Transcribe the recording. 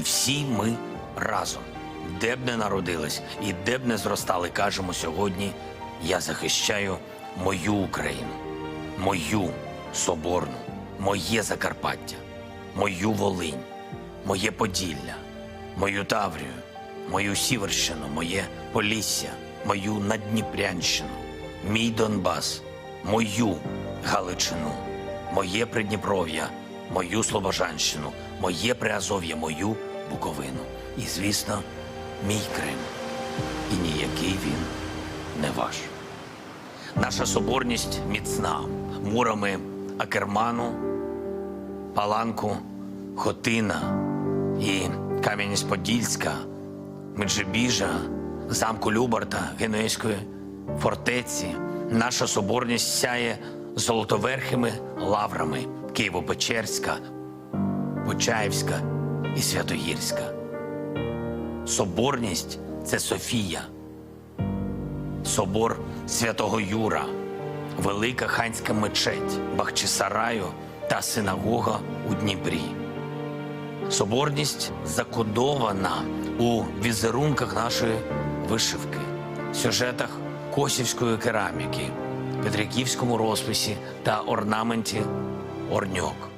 І всі ми разом, де б не народились і де б не зростали, кажемо сьогодні: я захищаю мою Україну, мою Соборну, моє Закарпаття, мою Волинь, моє Поділля, мою Таврію, мою Сіверщину, моє Полісся, мою Надніпрянщину, мій Донбас, мою Галичину, моє Придніпров'я, мою Слобожанщину, моє Приазов'я, мою Буковину. І, звісно, мій Крим. І ніякий він не ваш. Наша соборність міцна мурами Акерману, Паланку, Хотина і Кам'янець-Подільська, Меджибіжа, замку Любарта, Генуейської фортеці. Наша соборність сяє золотоверхими лаврами Києво-Печерська, Почаївська і Святогірська. Соборність це Софія, собор Святого Юра, Велика Ханська мечеть Бахчисараю та синагога у Дніпрі. Соборність закодована у візерунках нашої вишивки, сюжетах косівської кераміки, петриківському розписі та орнаменті орньок.